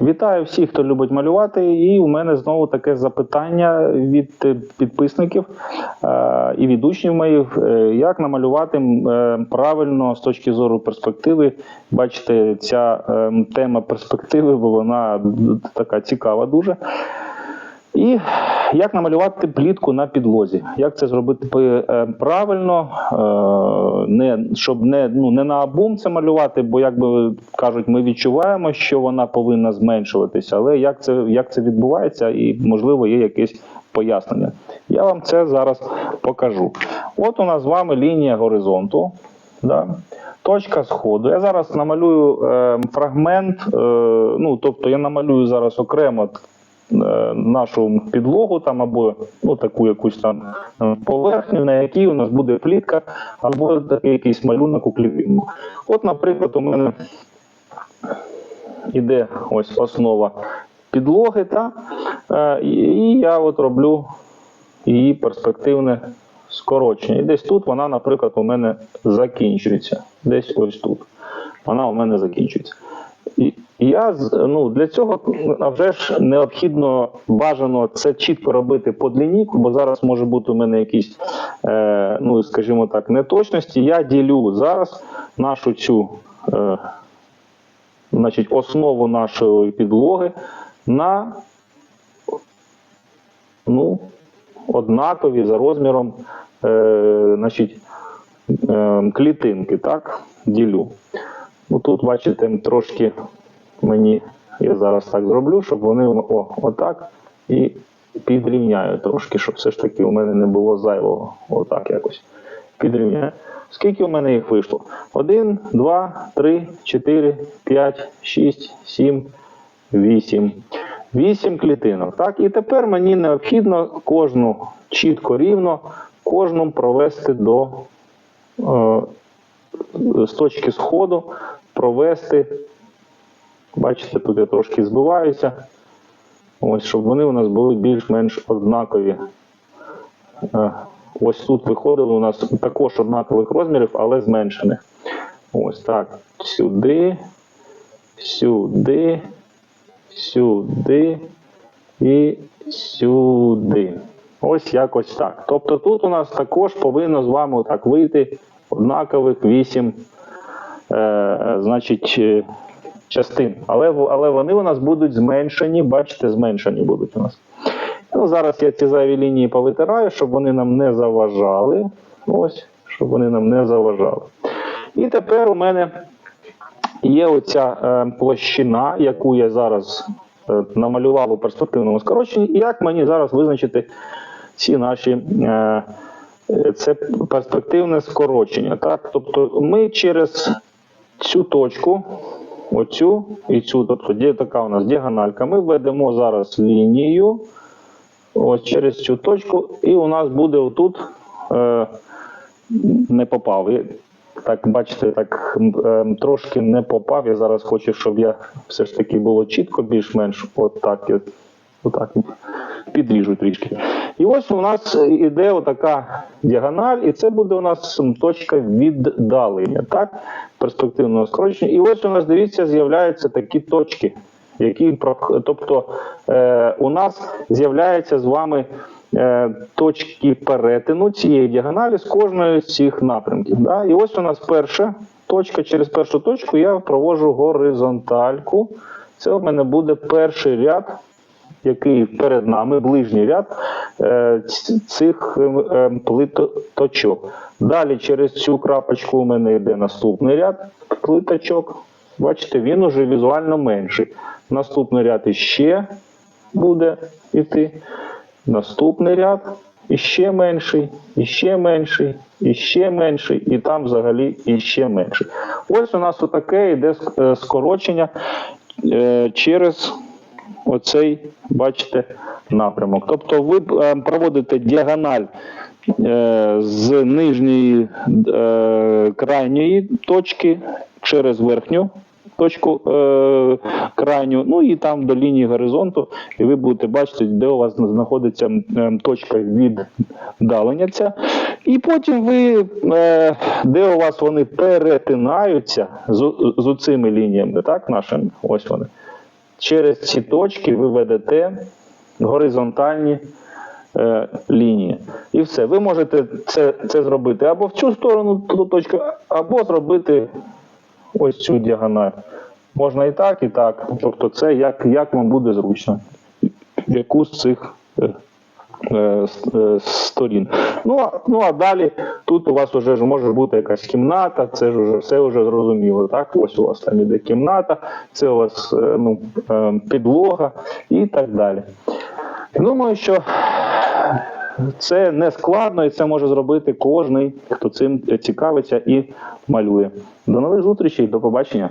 Вітаю всіх, хто любить малювати. І у мене знову таке запитання від підписників е, і від учнів моїх, е, як намалювати е, правильно з точки зору перспективи. Бачите, ця е, тема перспективи, бо вона така цікава дуже. І як намалювати плітку на підлозі? Як це зробити е, правильно, е, не, щоб не, ну, не на абум це малювати, бо, як би кажуть, ми відчуваємо, що вона повинна зменшуватися, але як це, як це відбувається, і, можливо, є якесь пояснення. Я вам це зараз покажу. От у нас з вами лінія горизонту. Да? Точка сходу. Я зараз намалюю е, фрагмент, е, ну тобто я намалюю зараз окремо нашу підлогу там або ну, таку якусь там е, поверхню, на якій у нас буде плітка, або такий якийсь малюнок у клітинку. От, наприклад, у мене іде ось основа підлоги, та, е, і я от роблю її перспективне скорочення. І десь тут вона, наприклад, у мене закінчується. Десь ось тут. Вона у мене закінчується. Я ну, для цього вже ж необхідно бажано це чітко робити по длині, бо зараз може бути у мене якісь, е, ну скажімо так, неточності. Я ділю зараз нашу цю е, значить, основу нашої підлоги на ну, однакові за розміром е, значить, е, клітинки, так, ділю. Ну, тут, бачите, трошки мені, я зараз так зроблю, щоб вони о, отак і підрівняю трошки, щоб все ж таки у мене не було зайвого. Отак якось. Підрівняю. Скільки у мене їх вийшло? 1, 2, 3, 4, 5, 6, 7, 8. 8 клітинок. Так? І тепер мені необхідно кожну чітко рівно, кожну провести до е, з точки сходу провести. Бачите, тут я трошки збиваюся. Ось, щоб вони у нас були більш-менш однакові. Е, Ось тут виходили у нас також однакових розмірів, але зменшених. Ось так. Сюди, сюди, сюди і сюди. Ось якось так. Тобто тут у нас також повинно з вами так вийти однакових 8 е, значить, е, частин. Але, але вони у нас будуть зменшені, бачите, зменшені будуть у нас. Ну, зараз я ці зайві лінії повитираю, щоб вони нам не заважали. Ось, щоб вони нам не заважали. І тепер у мене є оця е, площина, яку я зараз е, намалював у перспективному скороченні. І як мені зараз визначити ці наші. Е, е, це перспективне скорочення. Так? Тобто ми через цю точку, оцю і цю, тобто така у нас діагональка, ми введемо зараз лінію ось через цю точку, і у нас буде отут е, не попав. Так, бачите, так е, трошки не попав. Я зараз хочу, щоб я все ж таки було чітко, більш-менш отак. Отак підріжу трішки. І ось у нас іде отака діагональ, і це буде у нас точка віддалення, так? Перспективного скорочення. І ось у нас, дивіться, з'являються такі точки, які тобто е, у нас з'являються з вами е, точки перетину цієї діагоналі з кожної з цих напрямків. Да? І ось у нас перша точка. Через першу точку я проводжу горизонтальку. Це у мене буде перший ряд який перед нами, ближній ряд е, цих е, е, плиточок. Далі через цю крапочку у мене йде наступний ряд плиточок. Бачите, він уже візуально менший. Наступний ряд іще буде йти. Наступний ряд іще менший, іще менший, іще менший, і там взагалі іще менший. Ось у нас отаке йде е, скорочення е, через оцей, бачите, напрямок. Тобто ви е, проводите діагональ е, з нижньої е, крайньої точки через верхню точку крайню, ну і там до лінії горизонту, і ви будете бачити, де у вас знаходиться точка віддалення ця. І потім ви, де у вас вони перетинаються з, з цими лініями, так, нашими, ось вони через ці точки ви ведете горизонтальні е, лінії. І все. Ви можете це, це зробити або в цю сторону ту точку, або зробити ось цю діагональ. Можна і так, і так. Тобто, це як, як вам буде зручно. Яку з цих е, сторін. Ну, а- ну а далі тут у вас вже ж може бути якась кімната, це ж вже все вже зрозуміло. Так, ось у вас там іде кімната, це у вас е, ну, е, підлога і так далі. Думаю, що це не складно, і це може зробити кожний, хто цим цікавиться і малює. До нових зустрічей, до побачення.